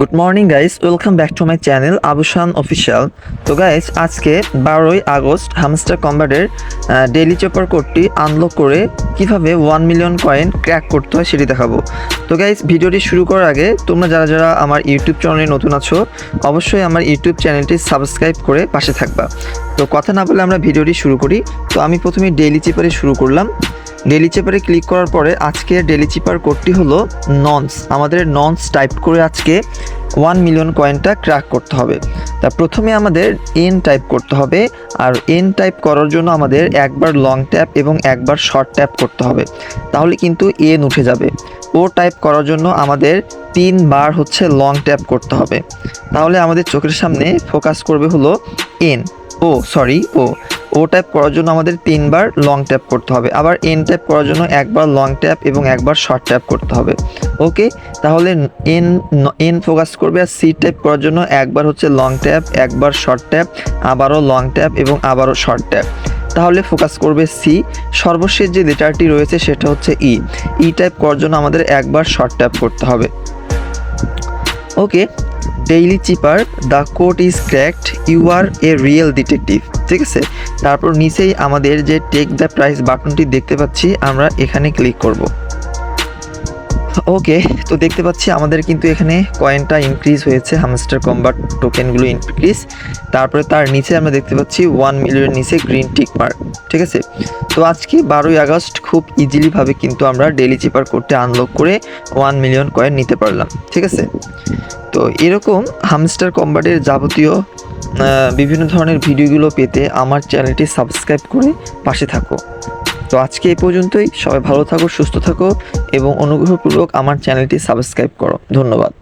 Good morning guys welcome back to my channel Abusan official তো guys আজকে বারোই August hamster কম্বাটের daily cipher কোডটি আনলক করে কীভাবে ওয়ান মিলিয়ন কয়েন ক্র্যাক করতে হয় সেটি দেখাবো। তো গাইস ভিডিওটি শুরু করার আগে তোমরা যারা যারা আমার ইউটিউব চ্যানেলে নতুন আছো, অবশ্যই আমার ইউটিউব চ্যানেলটি সাবস্ক্রাইব করে পাশে থাকবা। তো কথা না বলে আমরা ভিডিওটি শুরু করি। তো আমি প্রথমে ডেইলি চেপারে শুরু করলাম। ডেলি চেপারে ক্লিক করার পরে আজকে ডেলি চিপার কোডটি হলো ননস আমাদের ননস টাইপ করে আজকে ওয়ান মিলিয়ন কয়েনটা ক্র্যাক করতে হবে। তা প্রথমে আমাদের এন টাইপ করতে হবে আর এন টাইপ করার জন্য আমাদের একবার লং ট্যাপ এবং একবার শর্ট ট্যাপ করতে হবে। তাহলে কিন্তু এন উঠে যাবে। ও টাইপ করার জন্য আমাদের তিনবার হচ্ছে লং ট্যাপ করতে হবে। তাহলে আমাদের চোখের সামনে ফোকাস করবে হলো N O sorry O. O tap করার জন্য আমাদের তিনবার লং ট্যাপ করতে হবে। আবার এন ট্যাপ করার জন্য একবার লং ট্যাপ এবং একবার শর্ট ট্যাপ করতে হবে। ওকে তাহলে এন এন ফোকাস করবে আর সি ট্যাপ করার জন্য একবার হচ্ছে লং ট্যাপ একবার শর্ট ট্যাপ আবারও লং ট্যাপ এবং আবারও শর্ট ট্যাপ তাহলে ফোকাস করবে সি সর্বশেষ যে লেটারটি রয়েছে সেটা হচ্ছে ই ই টাইপ করার জন্য আমাদের একবার শর্ট ট্যাপ করতে হবে। Okay daily cipher the code is cracked you are a real detective ঠিক আছে? তারপর নিচেই আমাদের যে টেক দ্য প্রাইস বাটনটি দেখতে পাচ্ছি, আমরা এখানে ক্লিক করব। ওকে তো দেখতে পাচ্ছি আমাদের কিন্তু এখানে কয়েনটা ইনক্রিজ হয়েছে হামস্টার কম্বাট টোকেনগুলো ইনক্রিজ তারপরে তার নিচে আমরা দেখতে পাচ্ছি ওয়ান মিলিয়নের নিচে গ্রিন টিক মার্ক ঠিক আছে? তো আজকে বারোই আগস্ট খুব ইজিলিভাবে কিন্তু আমরা ডেলি চিপার করতে আনলক করে ওয়ান মিলিয়ন কয়েন নিতে পারলাম, ঠিক আছে? তো এরকম হামস্টার কম্বাটের যাবতীয় বিভিন্ন ধরনের ভিডিওগুলো পেতে আমার চ্যানেলটি সাবস্ক্রাইব করে পাশে থাকো। তো আজকে এই পর্যন্তই। সবাই ভালো থাকো, সুস্থ থাকো এবং অনুগ্রহপূর্বক আমার চ্যানেলটি সাবস্ক্রাইব করো। ধন্যবাদ।